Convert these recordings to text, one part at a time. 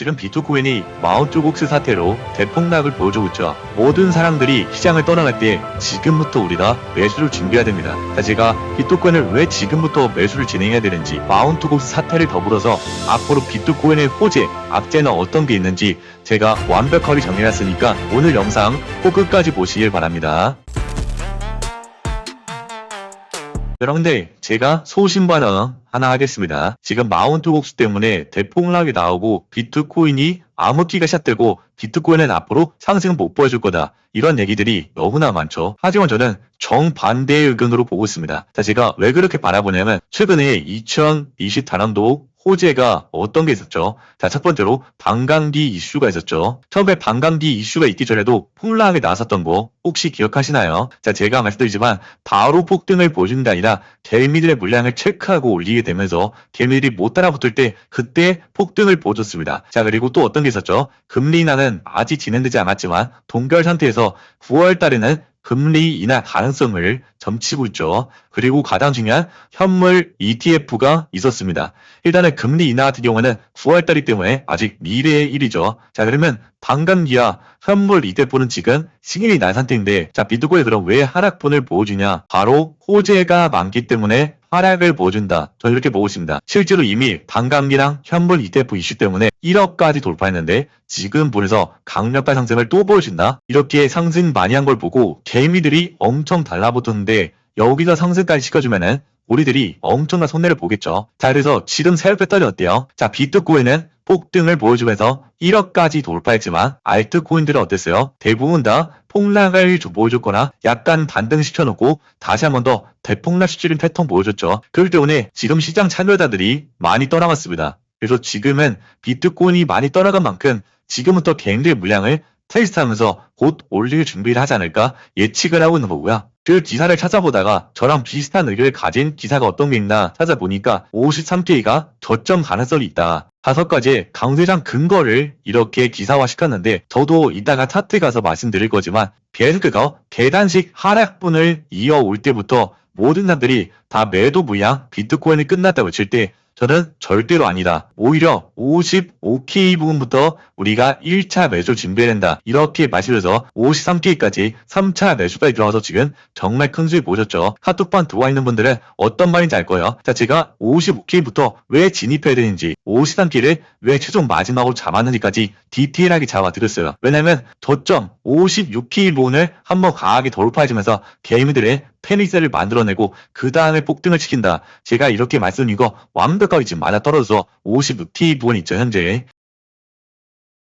지금 비트코인이 마운트국스 사태로 대폭락을 보여주고 있죠. 모든 사람들이 시장을 떠나갈 때 지금부터 우리가 매수를 준비해야 됩니다. 자, 제가 비트코인을 왜 지금부터 매수를 진행해야 되는지 마운트국스 사태를 더불어서 앞으로 비트코인의 호재, 악재는 어떤 게 있는지 제가 완벽하게 정리했으니까 오늘 영상 꼭 끝까지 보시길 바랍니다. 여러분들 제가 소신반응 하나 하겠습니다. 지금 마운트 곡수 때문에 대폭락이 나오고 비트코인이 암흑기가 시작되고 비트코인은 앞으로 상승을 못 보여줄 거다. 이런 얘기들이 너무나 많죠. 하지만 저는 정반대의 의견으로 보고 있습니다. 자, 제가 왜 그렇게 바라보냐면 최근에 2024년도 호재가 어떤 게 있었죠? 자, 첫 번째로 방광디 이슈가 있었죠. 처음에 방광디 이슈가 있기 전에도 폭락이 나왔었던 거 혹시 기억하시나요? 자, 제가 말씀드리지만 바로 폭등을 게 아니라 개미들의 물량을 체크하고 올리게 되면서 개미들이 못 따라붙을 때 그때 폭등을 보여줬습니다. 자, 그리고 또 어떤 게 있었죠? 금리 인하는 아직 진행되지 않았지만 동결 상태에서 9월 달에는 금리 인하 가능성을 점치고 있죠. 그리고 가장 중요한 현물 ETF가 있었습니다. 일단은 금리 인하 같은 경우에는 9월 달이기 때문에 아직 미래의 일이죠. 자, 그러면 방감기와 현물 ETF는 지금 승인이 난 상태인데, 자, 비트코인 그럼 왜 하락분을 보여주냐? 바로 호재가 많기 때문에 하락을 보여준다. 저 이렇게 보고 있습니다. 실제로 이미 반감기랑 현물 ETF 이슈 때문에 1억까지 돌파했는데 지금 보내서 강력한 상승을 또 보여준다. 이렇게 상승 많이 한 걸 보고 개미들이 엄청 달라붙었는데 여기서 상승까지 시켜주면은 우리들이 엄청난 손해를 보겠죠. 자, 그래서 지금 세력 패턴이 어때요? 자, 비트코인은 폭등을 보여주면서 1억까지 돌파했지만 알트코인들은 어땠어요? 대부분 다 폭락을 좀 보여줬거나 약간 반등시켜놓고 다시 한 번 더 대폭락 시키는 패턴 보여줬죠. 그렇기 때문에 지금 시장 참여자들이 많이 떠나갔습니다. 그래서 지금은 비트코인이 많이 떠나간 만큼 지금부터 개인들의 물량을 테스트하면서 곧 올릴 준비를 하지 않을까 예측을 하고 있는 거고요. 그 기사를 찾아보다가 저랑 비슷한 의견을 가진 기사가 어떤 게 있나 찾아보니까 53K가 저점 가능성이 있다. 다섯 가지 강세장 근거를 이렇게 기사화 시켰는데 저도 이따가 차트 가서 말씀드릴 거지만 계속해서 계단식 하락분을 이어올 때부터 모든 사람들이 다 매도 물량 비트코인이 끝났다고 칠 때 저는 절대로 아니다. 오히려 55K 부분부터 우리가 1차 매수 준비해야 된다. 이렇게 말씀드려서 53K까지 3차 매수까지 들어와서 지금 정말 큰 수익 보셨죠. 카톡방 들어와 있는 분들은 어떤 말인지 알 거예요. 자, 제가 55K부터 왜 진입해야 되는지, 53K를 왜 최종 마지막으로 잡았는지까지 디테일하게 잡아드렸어요. 왜냐면 저점 56K 부분을 한번 강하게 돌파해주면서 개미들의 패닉셀을 만들어내고 그 다음에 폭등을 시킨다. 제가 이렇게 말씀드린 거 완벽하게 지금 맞아 떨어져서 56T 부분 있죠 현재.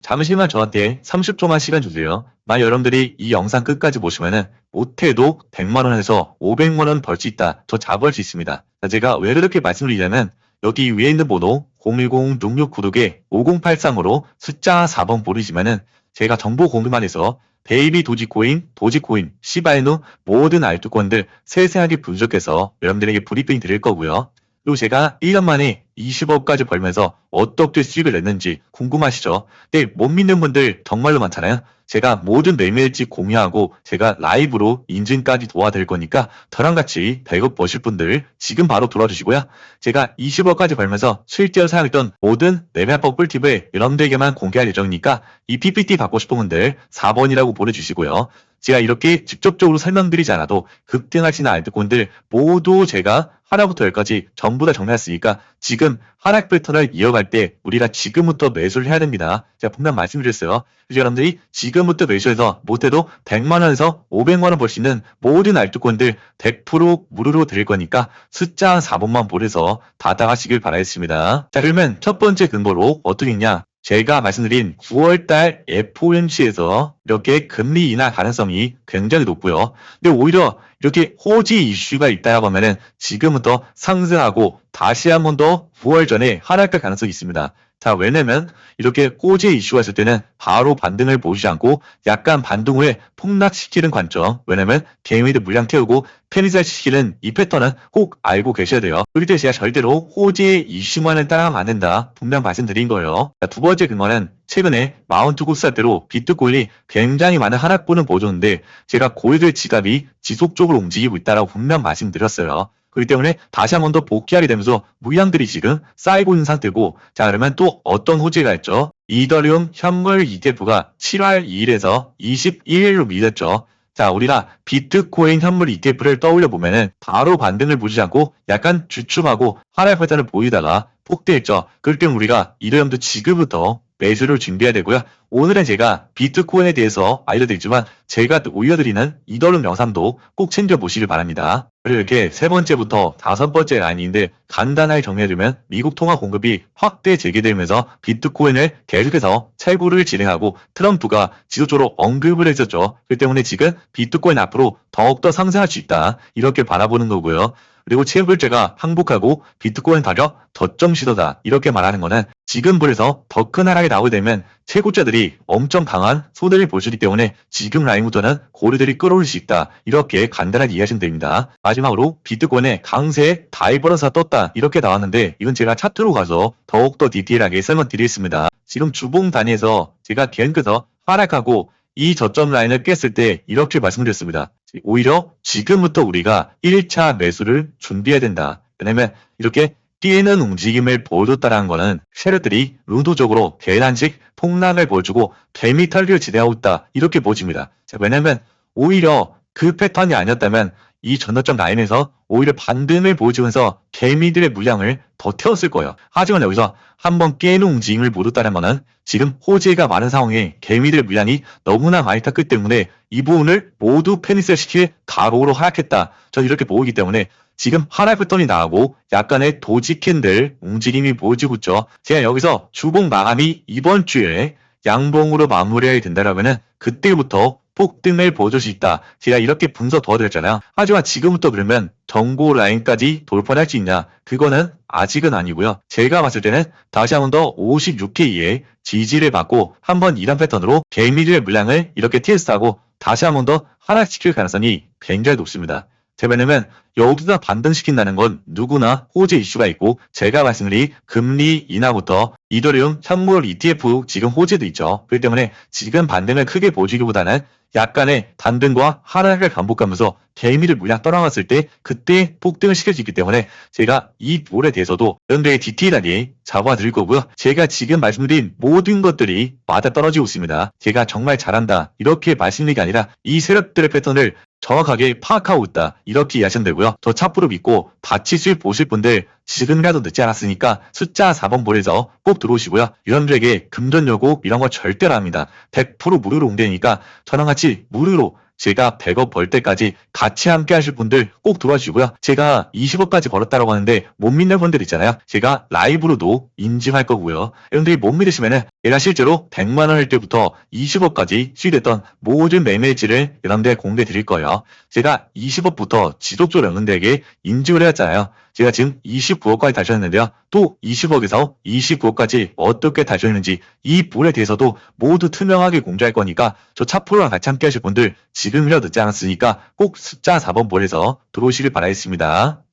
잠시만 저한테 30초만 시간 주세요. 만약 여러분들이 이 영상 끝까지 보시면은 못해도 100만원에서 500만원 벌 수 있다. 저 잡을 수 있습니다. 자, 제가 왜 그렇게 말씀드리냐면 여기 위에 있는 번호 010-6696-5083으로 숫자 4번 보내시면은 제가 정보 공유만 해서 베이비 도지코인, 도지코인, 시바이누 모든 알트코인들 세세하게 분석해서 여러분들에게 브리핑 드릴 거고요. 그리고 제가 1년 만에 20억까지 벌면서 어떻게 수익을 냈는지 궁금하시죠? 근데 못 믿는 분들 정말로 많잖아요. 제가 모든 매매일지 공유하고 제가 라이브로 인증까지 도와드릴 거니까 저랑 같이 100억 버실 분들 지금 바로 돌아주시고요. 제가 20억까지 벌면서 실제로 사용했던 모든 매매법 꿀팁을 여러분들에게만 공개할 예정이니까 이 PPT 받고 싶은 분들 4번이라고 보내주시고요. 제가 이렇게 직접적으로 설명드리지 않아도 급등하시는 알트코인들 모두 제가 하나부터 열까지 전부 다 정리했으니까 지금 하락 패턴을 이어갈 때 우리가 지금부터 매수를 해야 됩니다. 제가 분명 말씀드렸어요. 여러분들이 지금 부터 매수해서 못해도 100만원에서 500만원 벌 수 있는 모든 알트코인들 100% 무료로 드릴 거니까 숫자 4번만 보내서 받아가시길 바라겠습니다. 자 그러면 첫 번째 근거로 어떻게 있냐 제가 말씀드린 9월달 FOMC에서 이렇게 금리 인하 가능성이 굉장히 높고요. 근데 오히려 이렇게 호지 이슈가 있다고 하면은 지금부터 상승하고 다시 한 번 더 9월 전에 하락할 가능성이 있습니다. 자, 왜냐면 이렇게 꼬지 이슈가 있을 때는 바로 반등을 보이지 않고 약간 반등 후에 폭락시키는 관점. 왜냐면 개미들 물량 태우고 페니살 시키는 이 패턴은 꼭 알고 계셔야 돼요. 그렇기 제가 절대로 호지의 이슈만을 따라가면 안 된다. 분명 말씀드린 거예요. 자, 두 번째 근거는 최근에 마운트 국사대로 비트코인이 굉장히 많은 하락분을 보여줬는데 제가 고일들 지갑이 지속적으로 움직이고 있다라고 분명 말씀드렸어요. 그렇기 때문에 다시 한 번 더 복귀하게 되면서 물량들이 지금 쌓이고 있는 상태고 자 그러면 또 어떤 호재가 있죠? 이더리움 현물 ETF가 7월 2일에서 21일로 밀렸죠. 자, 우리가 비트코인 현물 ETF를 떠올려 보면은 바로 반등을 보지 않고 약간 주춤하고 하락 패턴을 보이다가 폭대했죠. 땐 우리가 이더리움도 지금부터 매수를 준비해야 되고요. 오늘은 제가 비트코인에 대해서 알려드리지만 제가 또 올려드리는 이더리움 영상도 꼭 챙겨보시길 바랍니다. 그리고 이렇게 세 번째부터 다섯 번째 라인인데 간단하게 정리해주면 미국 통화 공급이 확대 재개되면서 비트코인을 계속해서 채굴을 진행하고 트럼프가 지속적으로 언급을 했었죠. 그 때문에 지금 비트코인 앞으로 더욱더 상승할 수 있다. 이렇게 바라보는 거고요. 그리고 채굴제가 항복하고 비트코인 가격 저점 시도다. 이렇게 말하는 거는 지금 불에서 더 큰 하락이 나오게 되면 채굴자들이 엄청 강한 손해를 볼 수 있기 때문에 지금 라인부터는 고리들이 끌어올 수 있다. 이렇게 간단하게 이해하시면 됩니다. 마지막으로 비트코인의 강세 다이버런스가 떴다. 이렇게 나왔는데 이건 제가 차트로 가서 더욱더 디테일하게 설명드리겠습니다. 지금 주봉 단위에서 제가 갱크서 하락하고 이 저점 라인을 깼을 때 이렇게 말씀드렸습니다. 오히려 지금부터 우리가 1차 매수를 준비해야 된다. 왜냐면 이렇게 뛰는 움직임을 보여줬다는 거는 세력들이 의도적으로 계단식 폭락을 보여주고 털기를 진행하고 있다. 이렇게 보여집니다. 자, 왜냐면 오히려 그 패턴이 아니었다면 이 전저점 라인에서 오히려 반등을 보여주면서 개미들의 물량을 더 태웠을 거예요. 하지만 여기서 한번 깨는 움직임을 보였다는 거는 지금 호재가 많은 상황에 개미들의 물량이 너무나 많이 탔기 때문에 이 부분을 모두 페니스 시킬 각오로 하락했다. 저는 이렇게 보이기 때문에 지금 하락 패턴이 나오고 약간의 도지 캔들 움직임이 보여지고 있죠. 제가 여기서 주봉 마감이 이번 주에 양봉으로 마무리해야 된다라면은 그때부터 폭등을 보여줄 수 있다. 제가 이렇게 분석 도와드렸잖아요. 하지만 지금부터 그러면 정고 라인까지 돌파할 수 있냐? 그거는 아직은 아니고요. 제가 봤을 때는 다시 한 번 더 56K의 지지를 받고 한번 이런 패턴으로 개미들의 물량을 이렇게 테스트하고 다시 한 번 더 하락시킬 가능성이 굉장히 높습니다. 제 왜냐면 여기다 반등시킨다는 건 누구나 호재 이슈가 있고 제가 말씀드린 금리 인하부터 이더리움 현물 ETF 지금 호재도 있죠. 그렇기 때문에 지금 반등을 크게 보여주기보다는 약간의 단등과 하락을 반복하면서 개미를 물량 떠나갔을 때 그때 폭등을 있기 때문에 제가 이 볼에 대해서도 여러분들에게 디테일하게 잡아드릴 거고요. 제가 지금 말씀드린 모든 것들이 맞아 떨어지고 있습니다. 제가 정말 잘한다 이렇게 말씀드린 게 아니라 이 세력들의 패턴을 정확하게 파악하고 있다. 이렇게 이해하시면 되고요. 저 차프로 믿고 같이 수익 보실 분들 지금이라도 늦지 않았으니까 숫자 4번 볼에서 꼭 들어오시고요. 여러분들에게 금전 요구 이런 거 절대로 안 합니다. 100% 무료로 옮기니까 저랑 같이 무료로 제가 100억 벌 때까지 같이 함께 하실 분들 꼭 들어와 주시고요. 제가 20억까지 벌었다고 하는데 못 믿는 분들 있잖아요. 제가 라이브로도 인증할 거고요. 여러분들이 못 믿으시면은 제가 실제로 100만 원 할 때부터 20억까지 수익했던 모든 매매지를 여러분들 공개 드릴 거예요. 제가 20억부터 지속적으로 여러분들에게 인증을 해왔잖아요. 제가 지금 29억 까지 달성했는데요. 또 20억 에서 29억까지 어떻게 달성했는지 이 볼에 대해서도 모두 투명하게 공개할 거니까 저 차프로랑 같이 함께 하실 분들 지금이라도 늦지 않았으니까 꼭 숫자 4번 볼에서 들어오시길 바라겠습니다.